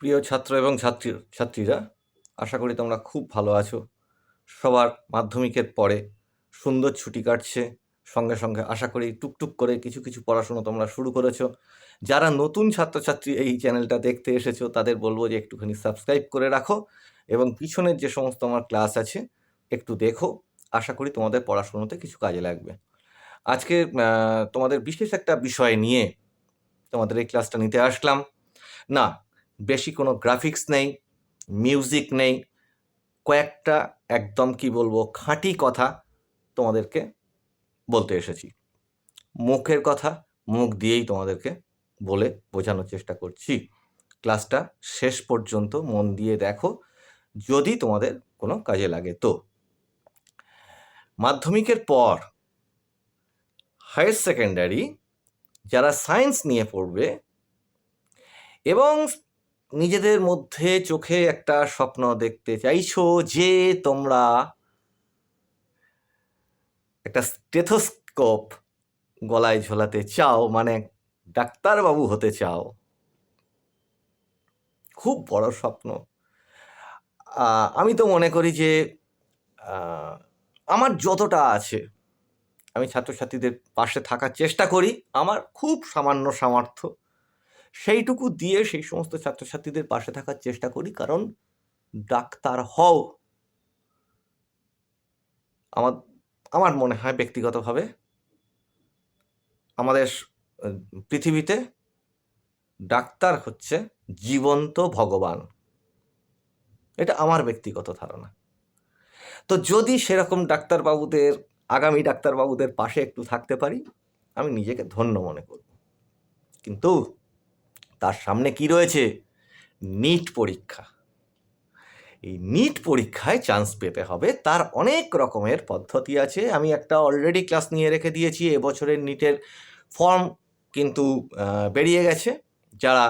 প্রিয় ছাত্র এবং ছাত্রী, ছাত্রীরা, আশা করি তোমরা খুব ভালো আছো। সবার মাধ্যমিকের পরে সুন্দর ছুটি কাটছে। সঙ্গে সঙ্গে আশা করি টুকটুক করে কিছু কিছু পড়াশুনো তোমরা শুরু করেছ। যারা নতুন ছাত্রছাত্রী এই চ্যানেলটা দেখতে এসেছ, তাদের বলব যে একটুখানি সাবস্ক্রাইব করে রাখো এবং পিছনের যে সমস্ত আমার ক্লাস আছে, একটু দেখো। আশা করি তোমাদের পড়াশুনোতে কিছু কাজে লাগবে। আজকে তোমাদের বিশেষ একটা বিষয় নিয়ে তোমাদের এই ক্লাসটা নিতে আসলাম। না বেশি কোনো গ্রাফিক্স নেই মিউজিক নেই, কয়েকটা একদম কি বলব খাঁটি কথা তোমাদেরকে বলতে এসেছি। মুখের কথা, মুখ দিয়েই তোমাদেরকে বলে বোঝানোর চেষ্টা করছি। ক্লাসটা শেষ পর্যন্ত মন দিয়ে দেখো, যদি তোমাদের কোনো কাজে লাগে তো। মাধ্যমিকের পর হায়ার সেকেন্ডারি যারা সায়েন্স নিয়ে পড়বে এবং নিজেদের মধ্যে চোখে একটা স্বপ্ন দেখতে চাইছো যে তোমরা একটা স্টেথোস্কোপ গলায় ঝোলাতে চাও মানে ডাক্তারবাবু হতে চাও। খুব বড় স্বপ্ন। আমি তো মনে করি যে আমার যতটা আছে, আমি ছাত্রছাত্রীদের পাশে থাকার চেষ্টা করি। আমার খুব সামান্য সামর্থ্য। সেইটুকু দিয়ে সেই সমস্ত ছাত্রছাত্রীদের পাশে থাকার চেষ্টা করি, কারণ ডাক্তার হও। আমার আমার মনে হয় ব্যক্তিগতভাবে আমাদের পৃথিবীতে ডাক্তার হচ্ছে জীবন্ত ভগবান। এটা আমার ব্যক্তিগত ধারণা। তো যদি সেরকম ডাক্তারবাবুদের, আগামী ডাক্তারবাবুদের পাশে একটু থাকতে পারি, আমি নিজেকে ধন্য মনে করব। কিন্তু তার সামনে কি রয়েছে? নিট পরীক্ষা। এই নিট পরীক্ষায় চান্স পেতে হবে। তার অনেক রকমের পদ্ধতি আছে। আমি একটা অলরেডি ক্লাস নিয়ে রেখে দিয়েছি। এবছরের নিটের ফর্ম কিন্তু বেরিয়ে গেছে। যারা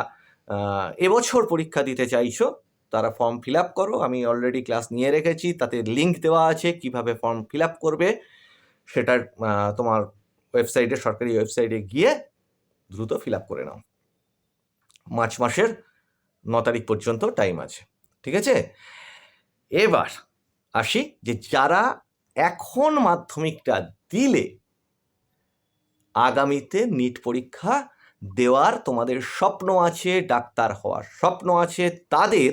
এবছর পরীক্ষা দিতে চাইছো, তারা ফর্ম ফিল আপ করো। আমি অলরেডি ক্লাস নিয়ে রেখেছি। তাতে লিঙ্ক দেওয়া আছে কীভাবে ফর্ম ফিল আপ করবে। সেটার তোমার ওয়েবসাইটে সরকারি ওয়েবসাইটে গিয়ে দ্রুত ফিল আপ করে নাও। মার্চ মাসের ন তারিখ পর্যন্ত টাইম আছে, ঠিক আছে? এবার আসি যে যারা এখন মাধ্যমিকটা দিলে আগামীতে নিট পরীক্ষা দেওয়ার তোমাদের স্বপ্ন আছে, ডাক্তার হওয়ার স্বপ্ন আছে, তাদের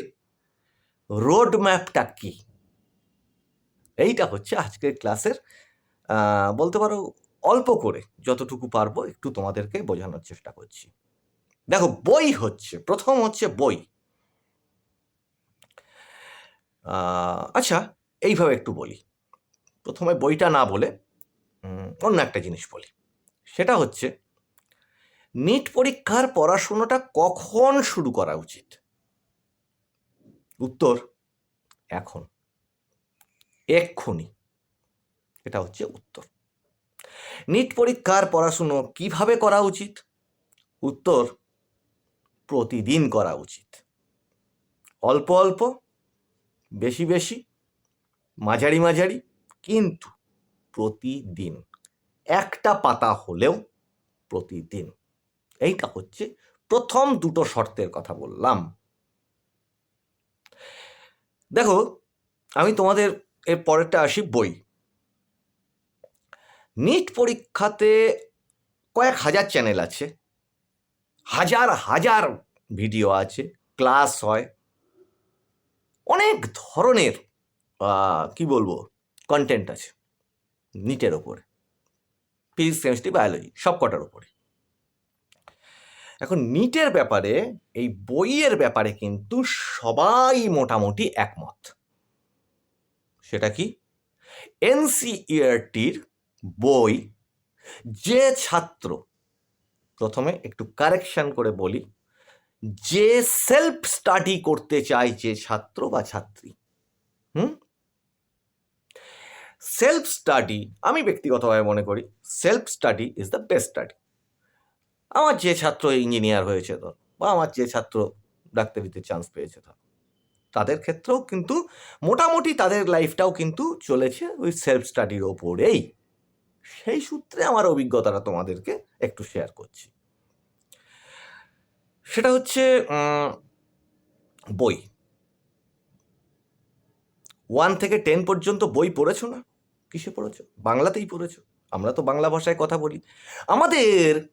রোড ম্যাপটা কি? এইটা হচ্ছে আজকের ক্লাসের বলতে পারো অল্প করে যতটুকু পারব একটু তোমাদেরকে বোঝানোর চেষ্টা করছি। দেখো, বই হচ্ছে, প্রথম হচ্ছে বই। আচ্ছা এইভাবে একটু বলি। প্রথমে বইটা না বলে অন্য একটা জিনিস বলি। সেটা হচ্ছে, নিট পরীক্ষার পড়াশুনোটা কখন শুরু করা উচিত? উত্তর, এখন। এক্ষুনি। এটা হচ্ছে উত্তর। নিট পরীক্ষার পড়াশুনো কীভাবে করা উচিত? উত্তর প্রতিদিন করা উচিত। অল্প অল্প, বেশি বেশি, মাঝারি মাঝারি, কিন্তু প্রতিদিন। একটা পাতা হলেও প্রতিদিন। এইটা হচ্ছে প্রথম দুটো শর্তের কথা বললাম। দেখো, আমি তোমাদের এর পরেরটা আসি বই। নিট পরীক্ষাতে কয়েক হাজার চ্যানেল আছে। হাজার হাজার ভিডিও আছে, ক্লাস হয়। অনেক ধরনের কি বলব কন্টেন্ট আছে নিটের ওপরে। ফিজিক্স কেমিস্ট্রি বায়োলজি সব কটার ওপরে। এখন নিটের ব্যাপারে, এই বইয়ের ব্যাপারে কিন্তু সবাই মোটামুটি একমত। সেটা কি? এনসিইআরটির বই যে ছাত্র প্রথমে একটু কারেকশন করে বলি, যে সেলফ স্টাডি করতে চায় যে ছাত্র বা ছাত্রী, হুম? সেলফ স্টাডি আমি ব্যক্তিগতভাবে মনে করি self study is the best study আমার যে ছাত্র ইঞ্জিনিয়ার হয়েছে ধর, বা আমার যে ছাত্র ডাক্তারিতে চান্স পেয়েছে ধর, তাদের ক্ষেত্রেও কিন্তু মোটামুটি তাদের লাইফটাও কিন্তু চলেছে ওই সেলফ স্টাডির ওপরেই। সেই সূত্রে আমার অভিজ্ঞতাটা তোমাদেরকে একটু শেয়ার করছি। সেটা হচ্ছে বই। ওয়ান থেকে টেন পর্যন্ত বই পড়েছো না? কিসে পড়েছো? বাংলাতেই পড়েছো? আমরা তো বাংলা ভাষায় কথা বলি। আমাদের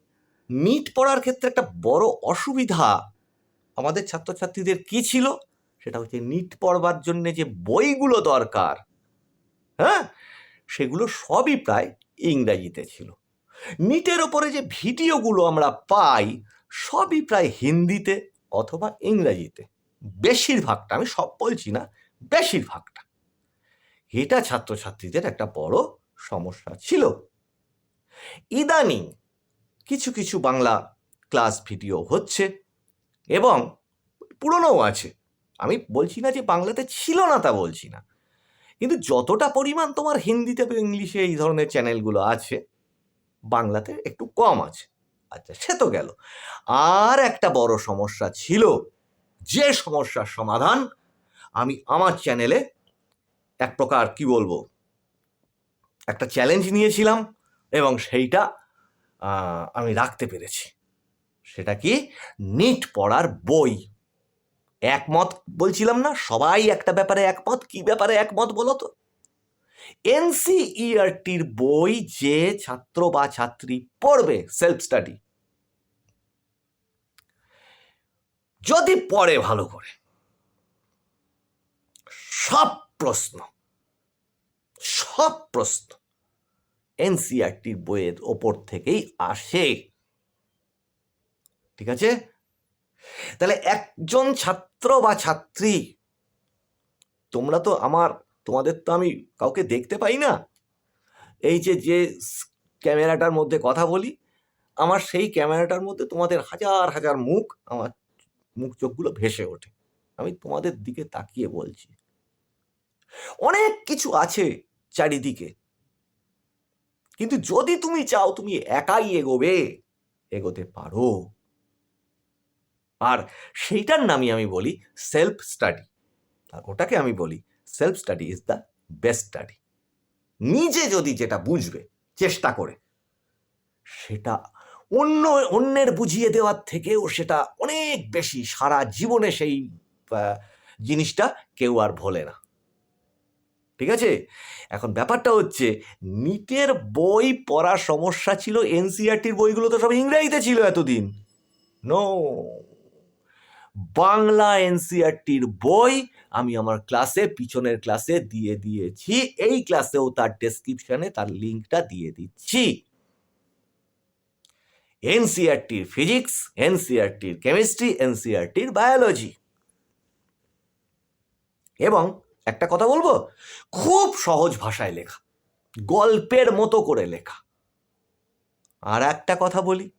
নিট পড়ার ক্ষেত্রে একটা বড় অসুবিধা আমাদের ছাত্রছাত্রীদের কি ছিল? সেটা হচ্ছে নিট পড়বার জন্য যে বইগুলো দরকার হ্যাঁ? সেগুলো সবই প্রায় ইংরাজিতে ছিল। নিটের ওপরে যে ভিডিওগুলো আমরা পাই, সবই প্রায় হিন্দিতে অথবা ইংরাজিতে। বেশিরভাগটা আমি সব বলছি না, বেশিরভাগটা। এটা ছাত্রছাত্রীদের একটা বড় সমস্যা ছিল। ইদানিং কিছু কিছু বাংলা ক্লাস ভিডিও হচ্ছে এবং পুরনোও আছে। আমি বলছি না যে বাংলাতে ছিল না তা বলছি না। কিন্তু যতটা পরিমাণ তোমার হিন্দিতে বা ইংলিশে এই ধরনের চ্যানেলগুলো আছে, বাংলাতে একটু কম আছে। আচ্ছা সে তো গেল। আর একটা বড় সমস্যা ছিল, যে সমস্যার সমাধান আমি আমার চ্যানেলে এক প্রকার, কি বলব, একটা চ্যালেঞ্জ নিয়েছিলাম এবং সেইটা আমি রাখতে পেরেছি। সেটা কি? নিট পড়ার বই। একমত বলছিলাম না? সবাই একটা ব্যাপারে একমত। কি ব্যাপারে একমত বলো তো? এনসিইআরটির বই যে ছাত্র বা ছাত্রী পড়বে সেলফ স্টাডি যদি পড়ে ভালো করে, সব প্রশ্ন সব প্রশ্ন এনসিআরটির বইয়ের ওপর থেকেই আসে। ঠিক আছে? তাহলে একজন ছাত্র বা ছাত্রী? তোমরা তো আমার, তোমাদের তো আমি কাউকে দেখতে পাই না। এই যে যে ক্যামেরাটার মধ্যে কথা বলি, আমার সেই ক্যামেরাটার মধ্যে তোমাদের হাজার হাজার মুখ আমার মুখ চোখগুলো ভেসে ওঠে। আমি তোমাদের দিকে তাকিয়ে বলছি। অনেক কিছু আছে চারিদিকে। কিন্তু যদি তুমি চাও তুমি একাই এগোবে, এগোতে পারো। আর সেইটার নামই আমি বলি সেলফ স্টাডি আর ওটাকে আমি বলি self study is the best study নিজে যদি যেটা বুঝবে, চেষ্টা করে, সেটা অন্য, অন্যের বুঝিয়ে দেওয়ার থেকেও সেটা অনেক বেশি সারা জীবনে সেই জিনিসটা কেউ আর ভোলে না। ঠিক আছে? এখন ব্যাপারটা হচ্ছে নিটের বই পড়ার সমস্যা ছিল এনসিআরটির বইগুলো তো সব ইংরেজিতে ছিল এতদিন। নো বাংলা এনসিআরটির বই আমি আমার ক্লাসে, পিছনের ক্লাসে দিয়ে দিয়েছি। এই ক্লাসেও তার ডেসক্রিপশনে তার লিঙ্কটা দিয়ে দিচ্ছি। এনসিআরটির ফিজিক্স এনসিআরটির কেমিস্ট্রি এনসিআরটির বায়োলজি এবং একটা কথা বলব, খুব সহজ ভাষায় লেখা, গল্পের মতো করে লেখা। আর একটা কথা বলি,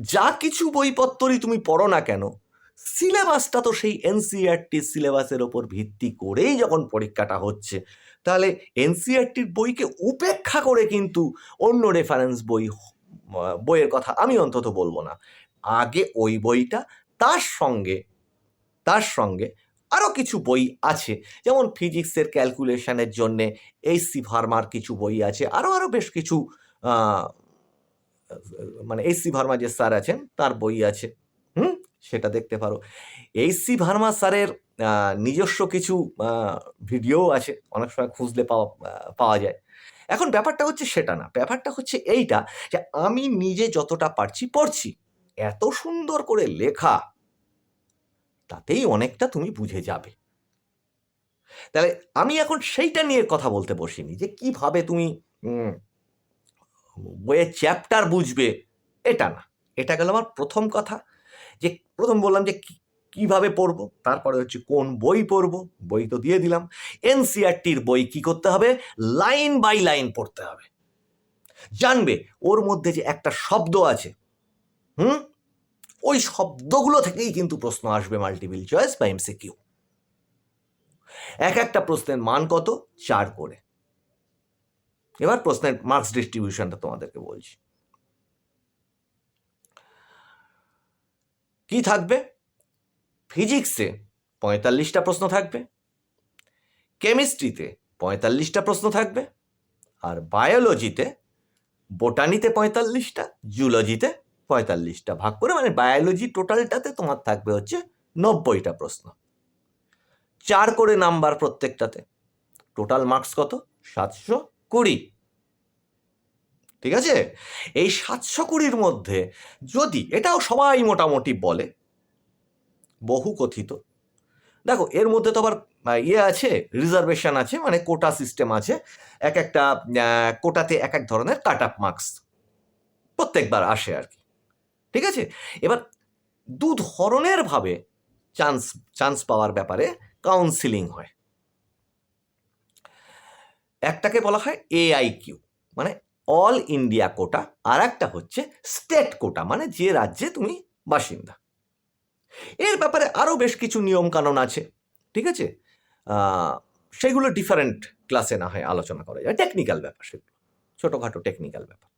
যা কিছু বইপত্রই তুমি পড়ো না কেন সিলেবাসটা তো সেই এনসিআরটি সিলেবাসের ওপর ভিত্তি করেই যখন পরীক্ষাটা হচ্ছে, তাহলে এনসিআরটির বইকে উপেক্ষা করে কিন্তু অন্য রেফারেন্স বই বইয়ের কথা আমি অন্তত বলব না। আগে ওই বইটা, তার সঙ্গে তার সঙ্গে আরও কিছু বই আছে। যেমন ফিজিক্সের ক্যালকুলেশনের জন্যে এইচসি ভার্মার কিছু বই আছে আরও আরও বেশ কিছু মানে এইচসি ভার্মা যে স্যার আছেন, তার বই আছে। সেটা দেখতে পারো। এইচসি ভার্মা স্যারের নিজস্ব কিছু ভিডিও আছে, অনেক সময় খুঁজলে পাওয়া পাওয়া যায়। এখন ব্যাপারটা হচ্ছে সেটা না। ব্যাপারটা হচ্ছে এইটা যে আমি নিজে যতটা পারছি পড়ছি। এত সুন্দর করে লেখা, তাতেই অনেকটা তুমি বুঝে যাবে। তাহলে আমি এখন সেইটা নিয়ে কথা বলতে বসিনি যে কীভাবে তুমি বইয়ের চ্যাপ্টার বুঝবে। এটা না। এটা গেল আমার প্রথম কথা। যে প্রথম বললাম যে কীভাবে পড়ব? তারপরে হচ্ছে কোন বই পড়ব? বই তো দিয়ে দিলাম। এনসিআরটির বই কি করতে হবে? লাইন বাই লাইন পড়তে হবে। জানবে, ওর মধ্যে যে একটা শব্দ আছে, হুম? ওই শব্দগুলো থেকেই কিন্তু প্রশ্ন আসবে মাল্টিপল চয়েস বা এমসিকিউ এক একটা প্রশ্নের মান কত? চার করে। এবার প্রশ্নের মার্কস ডিস্ট্রিবিউশনটা তোমাদেরকে বলছি। কি থাকবে? ফিজিক্সে পঁয়তাল্লিশটা প্রশ্ন থাকবে। কেমিস্ট্রিতে পঁয়তাল্লিশটা প্রশ্ন থাকবে। আর বায়োলজিতে, বোটানিতে পঁয়তাল্লিশটা, জুলজিতে পঁয়তাল্লিশটা। ভাগ করে মানে বায়োলজি টোটালটাতে তোমার থাকবে হচ্ছে নব্বইটা প্রশ্ন। চার করে নাম্বার প্রত্যেকটাতে। টোটাল মার্কস কত? সাতশো কুড়ি। ঠিক আছে? এই সাতশো কুড়ির মধ্যে যদি, এটাও সবাই মোটামুটি বলে বহু কথিত দেখো, এর মধ্যে তো আবার ইয়ে আছে রিজার্ভেশন আছে মানে কোটা সিস্টেম আছে এক একটা কোটাতে এক এক ধরনের কাট আপ মার্কস প্রত্যেকবার আসে আর কি। ঠিক আছে? এবার দু ধরনের ভাবে চান্স চান্স পাওয়ার ব্যাপারে কাউন্সিলিং হয়। একটাকে বলা হয় এআই কিউ মানে অল ইন্ডিয়া কোটা আর একটা হচ্ছে স্টেট কোটা মানে যে রাজ্যে তুমি বাসিন্দা। এর ব্যাপারে আরও বেশ কিছু নিয়ম কানুন আছে, ঠিক আছে? সেগুলো ডিফারেন্ট ক্লাসে না হয় আলোচনা করা যায়। টেকনিক্যাল ব্যাপার সেগুলো, ছোটোখাটো টেকনিক্যাল ব্যাপার।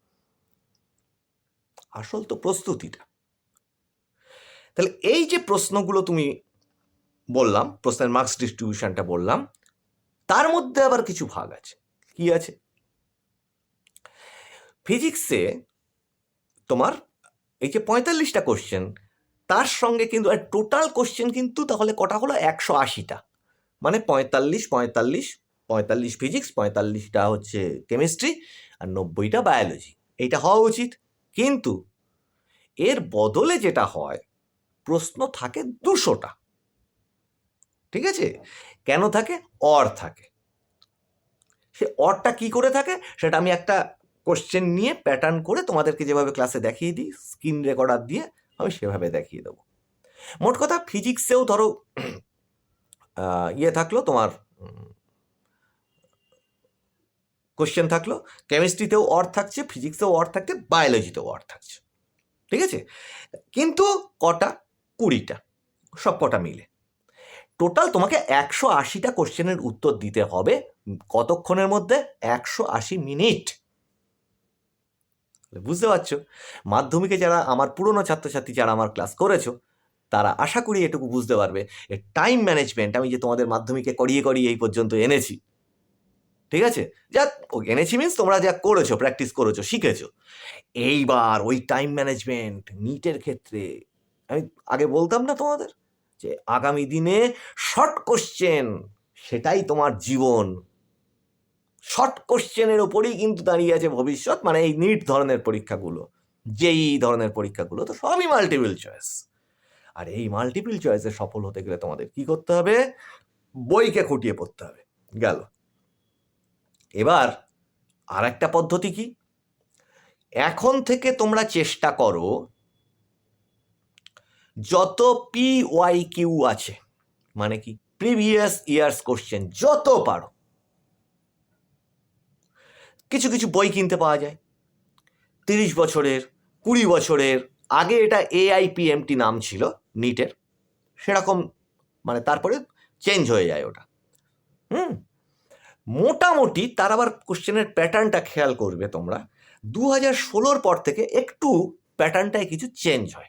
আসল তো প্রস্তুতিটা। তাহলে এই যে প্রশ্নগুলো তুমি বললাম, প্রশ্নের মার্কস ডিস্ট্রিবিউশনটা বললাম, তার মধ্যে আবার কিছু ভাগ আছে। কি আছে? ফিজিক্সে তোমার এই যে পঁয়তাল্লিশটা কোশ্চেন তার সঙ্গে কিন্তু আর টোটাল কোশ্চেন কিন্তু তাহলে কটা হলো? একশো আশিটা। মানে পঁয়তাল্লিশ পঁয়তাল্লিশ পঁয়তাল্লিশ ফিজিক্স পঁয়তাল্লিশটা হচ্ছে কেমিস্ট্রি আর নব্বইটা বায়োলজি এইটা হওয়া উচিত। কিন্তু এর বদলে যেটা হয়, প্রশ্ন থাকে দুশোটা। ঠিক আছে? কেন থাকে? অর থাকে। সে অরটা কি করে থাকে? সেটা আমি একটা কোশ্চেন নিয়ে প্যাটার্ন করে তোমাদেরকে যেভাবে ক্লাসে দেখিয়ে দিই স্ক্রিন রেকর্ডার দিয়ে আমি সেভাবে দেখিয়ে দেবো। মোট কথা ফিজিক্সেও ধরো ইয়ে থাকল তোমার কোশ্চেন থাকল। কেমিস্ট্রিতেও অর থাকছে ফিজিক্সেও অর থাকছে বায়োলজিতেও অর থাকছে। ঠিক আছে? কিন্তু কটা? কুড়িটা। সব কটা মিলে। টোটাল তোমাকে একশো আশিটা কোশ্চেনের উত্তর দিতে হবে কতক্ষণের মধ্যে? একশো আশি মিনিট। বুঝতে পারছ? মাধ্যমিকে যারা আমার পুরনো ছাত্রছাত্রী যারা আমার ক্লাস করেছ, তারা আশা করি এটুকু বুঝতে পারবে টাইম ম্যানেজমেন্ট আমি যে তোমাদের মাধ্যমিকে করিয়ে করিয়ে এই পর্যন্ত এনেছি। ঠিক আছে? যা ও এনেছি মিন্স তোমরা যা করেছ প্র্যাকটিস করেছ, শিখেছো। এইবার ওই টাইম ম্যানেজমেন্ট নিটের ক্ষেত্রে, আমি আগে বলতাম না তোমাদের? যে আগামী দিনে শর্ট কোশ্চেন সেটাই তোমার জীবন। শর্ট কোশ্চেনের ওপরেই কিন্তু দাঁড়িয়ে আছে ভবিষ্যৎ মানে এই নিট ধরনের পরীক্ষাগুলো যেই ধরনের পরীক্ষাগুলো, তো সবই মাল্টিপল চয়েস আর এই মাল্টিপল চয়েসে সফল হতে গেলে তোমাদের কি করতে হবে? বইকে খুঁটিয়ে পড়তে হবে, গেল। এবার আর একটা পদ্ধতি কি? এখন থেকে তোমরা চেষ্টা করো, যত পি ওয়াই কিউ আছে মানে কি? প্রিভিয়াস ইয়ার্স কোশ্চেন যত পারো কিছু কিছু বই কিনতে পাওয়া যায়। তিরিশ বছরের, কুড়ি বছরের, আগে এটা এআইপিএমটি নাম ছিল, নিটের। সেরকম মানে তারপরে চেঞ্জ হয়ে যায় ওটা। হুম? মোটামুটি তার আবার কোশ্চেনের প্যাটার্নটা খেয়াল করবে তোমরা। দু হাজার ষোলোর পর থেকে একটু প্যাটার্নটায় কিছু চেঞ্জ হয়।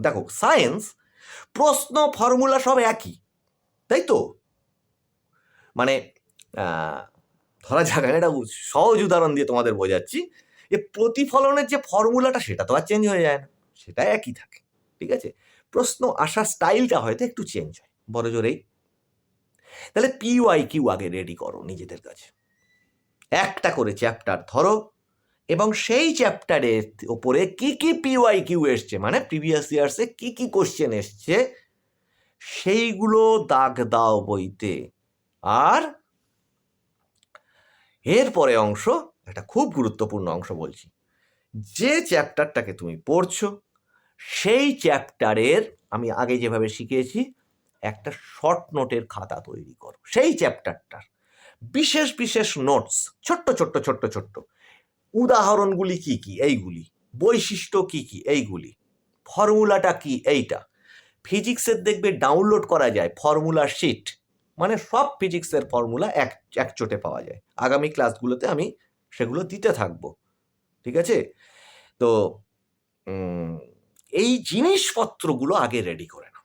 দেখো সায়েন্স প্রশ্ন ফর্মুলা সব একই। তাই তো? মানে ধরা যাক, আমি একটা সহজ উদাহরণ দিয়ে তোমাদের বোঝাচ্ছি। যে প্রতিফলনের যে ফর্মুলাটা, সেটা তো আর চেঞ্জ হয়ে যায় না। সেটা একই থাকে, ঠিক আছে? প্রশ্ন আসার স্টাইলটা হয়তো একটু চেঞ্জ হয়, বড় জোরেই। তাহলে পিওয়াই কিউ আগে রেডি করো নিজেদের কাছে। একটা করে চ্যাপ্টার ধরো, এবং সেই চ্যাপ্টারের ওপরে কি কি পিওয়াই কিউ এসছে মানে প্রিভিয়াস ইয়ার্সে কি কি কোশ্চেন এসছে, সেইগুলো দাগ দাও বইতে। আর এরপরে অংশ, একটা খুব গুরুত্বপূর্ণ অংশ বলছি। যে চ্যাপ্টারটাকে তুমি পড়ছো, সেই চ্যাপ্টারের আমি আগে যেভাবে শিখিয়েছি, একটা শর্ট নোটের খাতা তৈরি করো। সেই চ্যাপ্টারটার বিশেষ বিশেষ নোটস, ছোট্ট ছোট্ট ছোট্ট ছোট্ট। উদাহরণগুলি কি কি? এইগুলি। বৈশিষ্ট্য কি কি? এইগুলি। ফর্মুলাটা কি? এইটা। ফিজিক্সের দেখবে ডাউনলোড করা যায় ফর্মুলা শিট। মানে সব ফিজিক্সের ফর্মুলা এক এক চোটে পাওয়া যায়। আগামী ক্লাসগুলোতে আমি সেগুলো দিতে থাকব। ঠিক আছে? তো এই জিনিসপত্রগুলো আগে রেডি করে নাও।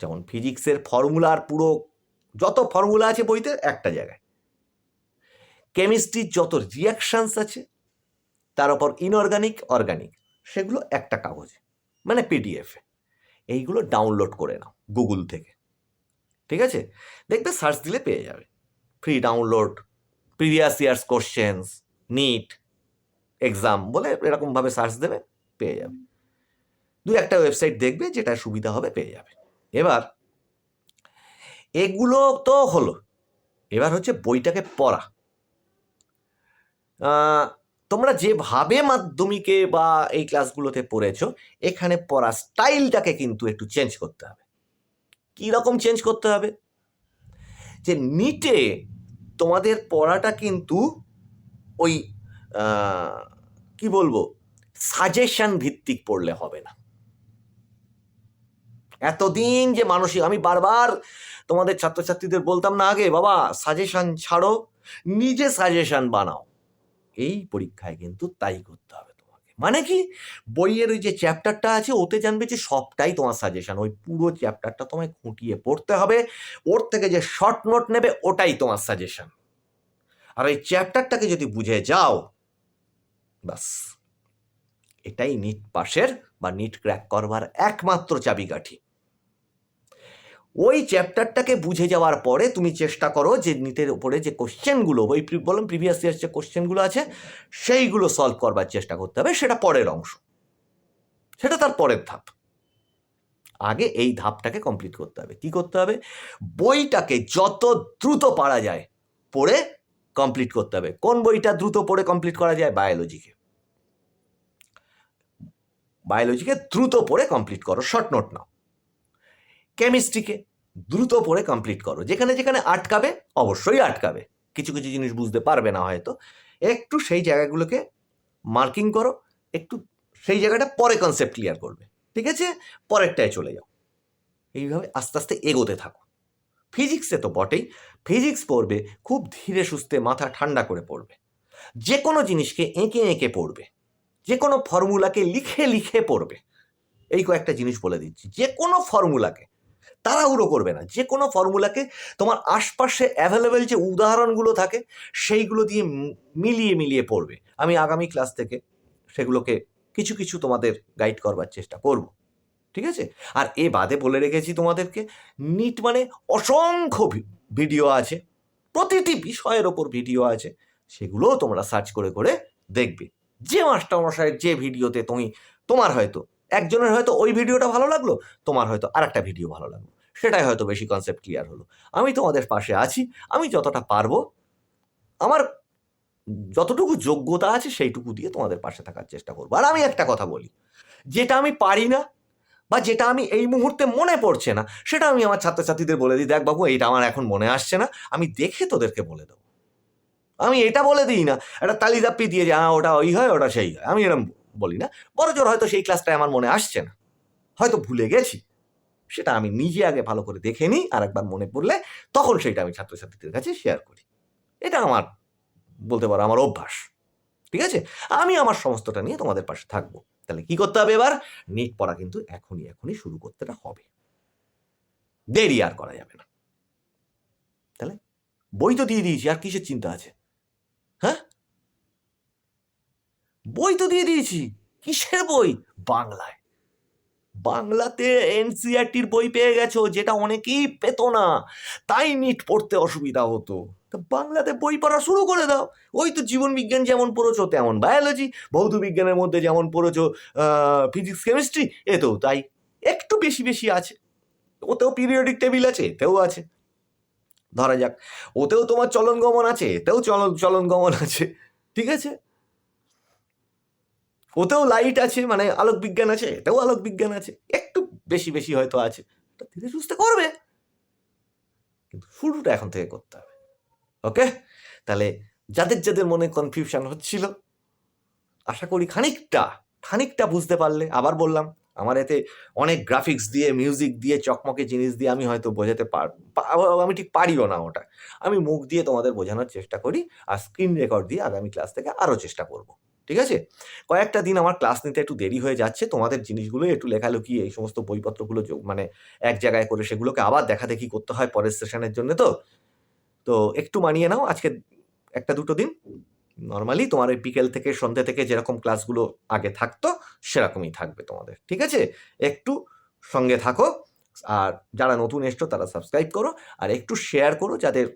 যেমন ফিজিক্সের ফর্মুলার পুরো যত ফর্মুলা আছে বইতে একটা জায়গায়। কেমিস্ট্রির যত রিয়াকশানস আছে, তার উপর ইনঅর্গানিক অর্গানিক সেগুলো একটা কাগজে মানে পিডিএফে এইগুলো ডাউনলোড করে নাও গুগল থেকে। ঠিক আছে? দেখবে সার্চ দিলে পেয়ে যাবে। Free download previous years questions NEET exam বলে এরকমভাবে সার্চ দেবে, পেয়ে যাবে। দু একটা ওয়েবসাইট দেখবে, যেটা সুবিধা হবে, পেয়ে যাবে। এবার, এগুলো তো হলো। এবার হচ্ছে বইটাকে পড়া। তোমরা যেভাবে মাধ্যমিকে বা এই ক্লাসগুলোতে পড়েছো, এখানে পড়া স্টাইলটাকে কিন্তু একটু চেঞ্জ করতে হবে। রকম চেঞ্জ করতে হবে? যে নিটে তোমাদের পড়াটা কিন্তু ওই কি বলব? সাজেশন ভিত্তিক পড়লে হবে না। এতদিন যে মানসিক, আমি বারবার তোমাদের ছাত্রছাত্রীদের বলতাম না আগে, বাবা সাজেশন ছাড়ো, নিজে সাজেশন বানাও। এই পরীক্ষায় কিন্তু তাই করতে হবে। মানে কি? বইয়ের ওই যে চ্যাপ্টারটা আছে, ওতে জানবে যে সবটাই তোমার সাজেশন ওই পুরো চ্যাপ্টারটা তোমায় খুঁটিয়ে পড়তে হবে। ওর থেকে যে শর্ট নোট নেবে, ওটাই তোমার সাজেশন আর ওই চ্যাপ্টারটাকে যদি বুঝে যাও বাস এটাই নিট পাশের বা নিট ক্র্যাক করবার একমাত্র চাবিকাঠি। ওই চ্যাপ্টারটাকে বুঝে যাওয়ার পরে তুমি চেষ্টা করো যে নিটের উপরে যে কোশ্চেনগুলো ওই বললাম প্রিভিয়াস ইয়ার যে কোশ্চেনগুলো আছে, সেইগুলো সলভ করবার চেষ্টা করতে হবে। সেটা পরের অংশ। সেটা তার পরের ধাপ। আগে এই ধাপটাকে কমপ্লিট করতে হবে। কি করতে হবে? বইটাকে যত দ্রুত পারা যায় পড়ে কমপ্লিট করতে হবে। কোন বইটা দ্রুত পড়ে কমপ্লিট করা যায়? বায়োলজিকে বায়োলজিকে দ্রুত পড়ে কমপ্লিট করো। শর্ট নোট নাও। কেমিস্ট্রিকে দ্রুত পড়ে কমপ্লিট করো। যেখানে যেখানে আটকাবে, অবশ্যই আটকাবে। কিছু কিছু জিনিস বুঝতে পারবে না হয়তো। একটু সেই জায়গাগুলোকে মার্কিং করো, একটু সেই জায়গাটা পরে কনসেপ্ট ক্লিয়ার করবে। ঠিক আছে? পরেরটায় চলে যাও। এইভাবে আস্তে আস্তে এগোতে থাকো। ফিজিক্সে তো বটেই। ফিজিক্স পড়বে, খুব ধীরে সুস্থে মাথা ঠান্ডা করে পড়বে। যে কোনো জিনিসকে এঁকে এঁকে পড়বে। যে কোনো ফর্মুলাকে লিখে লিখে পড়বে। এই কয়েকটা জিনিস বলে দিচ্ছি। যে কোনো ফর্মুলাকে তাড়াহুড়ো করবে না। যে কোনো ফর্মুলাকে তোমার আশপাশে অ্যাভেলেবেল যে উদাহরণগুলো থাকে, সেইগুলো দিয়ে মিলিয়ে মিলিয়ে পড়বে। আমি আগামী ক্লাস থেকে সেগুলোকে কিছু কিছু তোমাদের গাইড করবার চেষ্টা করব। ঠিক আছে? আর এ বাদে বলে রেখেছি তোমাদেরকে নিট মানে অসংখ্য ভিডিও আছে, প্রতিটি বিষয়ের ওপর ভিডিও আছে, সেগুলোও তোমরা সার্চ করে করে দেখবে। যে মাস্টারমশাইয়ের যে ভিডিওতে তুমি, তোমার হয়তো একজনের হয়তো ওই ভিডিওটা ভালো লাগল, তোমার হয়তো আরেকটা ভিডিও ভালো লাগল। সেটাই হয়তো বেশি কনসেপ্ট ক্লিয়ার হলো। আমি তোমাদের পাশে আছি, আমি যতটা পারব, আমার যতটুকু যোগ্যতা আছে সেইটুকু দিয়ে তোমাদের পাশে থাকার চেষ্টা করব। আর আমি একটা কথা বলি, যেটা আমি পারি না বা যেটা আমি এই মুহূর্তে মনে পড়ছে না, সেটা আমি আমার ছাত্রছাত্রীদের বলে দিই, দেখ বাবু, এইটা আমার এখন মনে আসছে না, আমি দেখে তোদেরকে বলে দেবো। আমি এটা বলে দিই না, একটা তালিদাপ্পি দিয়ে যে হ্যাঁ ওটা ওই হয়, ওটা সেই হয়। আমি এরকম বলি না, বড় জোর হয়তো সেই ক্লাসটায় আমার মনে আসছে না। হয়তো ভুলে গেছি। সেটা আমি নিজে আগে ভালো করে দেখে নিই, আর একবার মনে পড়লে তখন সেটা আমি ছাত্রছাত্রীদের কাছে শেয়ার করি। এটা আমার, বলতে পারো আমার অভ্যাস। ঠিক আছে? আমি আমার সমস্তটা নিয়ে তোমাদের পাশে থাকব। তাহলে কি করতে হবে এবার? নিট পড়া কিন্তু এখনই এখনই শুরু করতে হবে। দেরি আর করা যাবে না। তাহলে বই তো দিয়ে দিয়েছি, আর কিসের চিন্তা আছে? হ্যাঁ? বই তো দিয়ে দিয়েছি। কিসের বই? বাংলায়। বাংলাতে এনসিআরটির বই পেয়ে গেছো, যেটা অনেকেই পেত না। তাই নিট পড়তে অসুবিধা হতো। তা বাংলাতে বই পড়া শুরু করে দাও। ওই তো জীবন বিজ্ঞান যেমন পড়েছো, তেমন বায়োলজি ভৌত বিজ্ঞানের মধ্যে যেমন পড়েছো ফিজিক্স, কেমিস্ট্রি এতেও তাই। একটু বেশি বেশি আছে। ওতেও পিরিয়ডিক টেবিল আছে এতেও আছে। ধরা যাক, ওতেও তোমার চলন গমন আছে এতেও চলন চলন গমন আছে। ঠিক আছে? ওতেও লাইট আছে মানে আলোক বিজ্ঞান আছে এটাও আলোক বিজ্ঞান আছে, একটু বেশি বেশি হয়তো আছে। ধীরে সুস্থে করবে। কিন্তু শুরুটা এখন থেকে করতে হবে। ওকে তাহলে যাদের যাদের মনে কনফিউশন হচ্ছিল, আশা করি খানিকটা খানিকটা বুঝতে পারলে, আবার বললাম, আমার এতে অনেক গ্রাফিক্স দিয়ে মিউজিক দিয়ে, চকমকে জিনিস দিয়ে আমি হয়তো বোঝাতে পার আমি ঠিক পারিও না ওটা। আমি মুখ দিয়ে তোমাদের বোঝানোর চেষ্টা করি, আর স্ক্রিন রেকর্ড দিয়ে আগামী ক্লাস থেকে আরও চেষ্টা করব। ঠিক আছে? কয়েকটা দিন আমার ক্লাস নিতে একটু দেরি হয়ে যাচ্ছে, তোমাদের জিনিসগুলো একটু লেখালেখি এই সমস্ত বইপত্রগুলো মানে এক জায়গায় করে সেগুলোকে আবার দেখা দেখি করতে হয় পরের সেশনের জন্য তো। তো একটু মানিয়ে নাও আজকে একটা দুটো দিন। নর্মালি তোমার ওই বিকেল থেকে সন্ধ্যে থেকে যেরকম ক্লাসগুলো আগে থাকতো, সেরকমই থাকবে তোমাদের, ঠিক আছে? একটু সঙ্গে থাকো, আর যারা নতুন এসছো তারা সাবস্ক্রাইব করো, আর একটু শেয়ার করো যাদের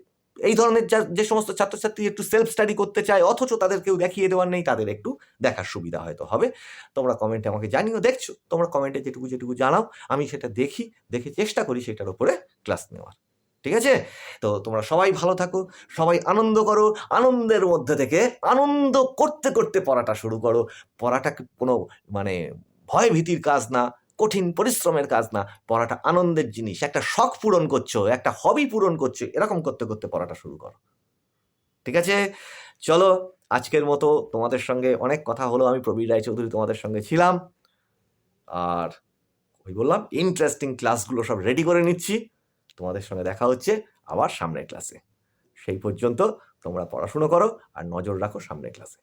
এই ধরনের যা, যে সমস্ত ছাত্রছাত্রী একটু সেলফ স্টাডি করতে চায়, অথচ তাদের কেউ দেখিয়ে দেওয়ার নেই, তাদের একটু দেখার সুবিধা হয়তো হবে। তোমরা কমেন্টে আমাকে জানিও, দেখছ? তোমরা কমেন্টে যেটুকু যেটুকু জানাও, আমি সেটা দেখি, দেখে চেষ্টা করি সেটার উপরে ক্লাস নেওয়ার। ঠিক আছে? তো তোমরা সবাই ভালো থাকো, সবাই আনন্দ করো, আনন্দের মধ্যে থেকে আনন্দ করতে করতে পড়াটা শুরু করো। পড়াটা কোনো মানে ভয় ভীতির কাজ না কঠিন পরিশ্রমের কাজ না, পড়াটা আনন্দের জিনিস। একটা শখ পূরণ করছ, একটা হবি পূরণ করছ, এরকম করতে করতে পড়াটা শুরু করো। ঠিক আছে? চলো, আজকের মতো তোমাদের সঙ্গে অনেক কথা হলো। আমি প্রবীর রায়চৌধুরী তোমাদের সঙ্গে ছিলাম। আর ওই বললাম ইন্টারেস্টিং ক্লাসগুলো সব রেডি করে নিচ্ছি। তোমাদের সঙ্গে দেখা হচ্ছে আবার সামনের ক্লাসে সেই পর্যন্ত তোমরা পড়াশুনো করো আর নজর রাখো সামনের ক্লাসে